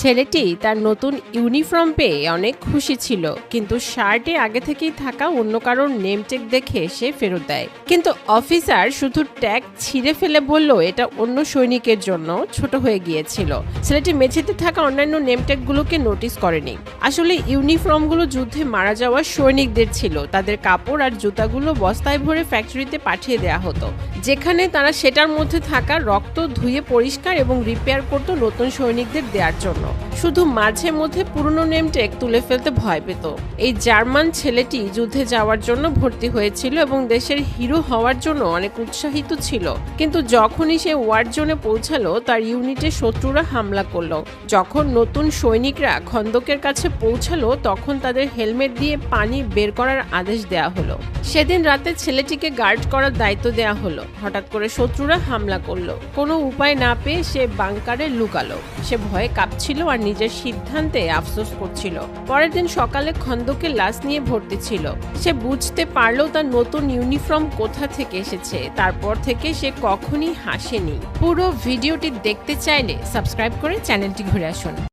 ছেলেটি তার নতুন ইউনিফর্ম পেয়ে অনেক খুশি ছিল, কিন্তু শার্টে আগে থেকেই থাকা অন্য কারোর নেম টেক দেখে সে ফেরত দেয়। কিন্তু অফিসার শুধু ট্যাগ ছিঁড়ে ফেলে বলল, এটা অন্য সৈনিকের জন্য ছোট হয়ে গিয়েছিল। ছেলেটি মেঝেতে থাকা অন্যান্য নেম ট্যাগগুলোকে নোটিস করেনি। আসলে ইউনিফর্মগুলো যুদ্ধে মারা যাওয়া সৈনিকদের ছিল। তাদের কাপড় আর জুতাগুলো বস্তায় ভরে ফ্যাক্টরিতে পাঠিয়ে দেওয়া হতো, যেখানে তারা সেটার মধ্যে থাকা রক্ত ধুয়ে পরিষ্কার এবং রিপেয়ার করত নতুন সৈনিকদের দেওয়ার জন্য। not. শুধু মাঝে মধ্যে পুরনো নেমটেক তুলে ফেলতে ভয় পেত। এই জার্মান ছেলেটি যুদ্ধে যাওয়ার জন্য ভর্তি হয়েছিল এবং দেশের হিরো হওয়ার জন্য অনেক উৎসাহিত ছিল। কিন্তু যখনই সে ওয়ার জোনে পৌঁছালো, তার ইউনিটে শত্রুরা হামলা করল। যখন নতুন সৈনিকরা খন্দকের কাছে পৌঁছালো, তখন তাদের হেলমেট দিয়ে পানি বের করার আদেশ দেওয়া হলো। সেদিন রাতে ছেলেটিকে গার্ড করার দায়িত্ব দেওয়া হলো। হঠাৎ করে শত্রুরা হামলা করল। কোনো উপায় না পেয়ে সে বাংকারে লুকালো। সে ভয়ে কাঁপছিল আর নিজের সিদ্ধান্তে আফসোস করছিল। পরের দিন সকালে খন্দকের লাশ নিয়ে ভর্তি ছিল। সে বুঝতে পারল তার নতুন ইউনিফর্ম কোথা থেকে এসেছে, তারপর থেকে সে কখনই হাসেনি। পুরো ভিডিওটি দেখতে চাইলে সাবস্ক্রাইব করে চ্যানেলটি ঘুরে আসুন।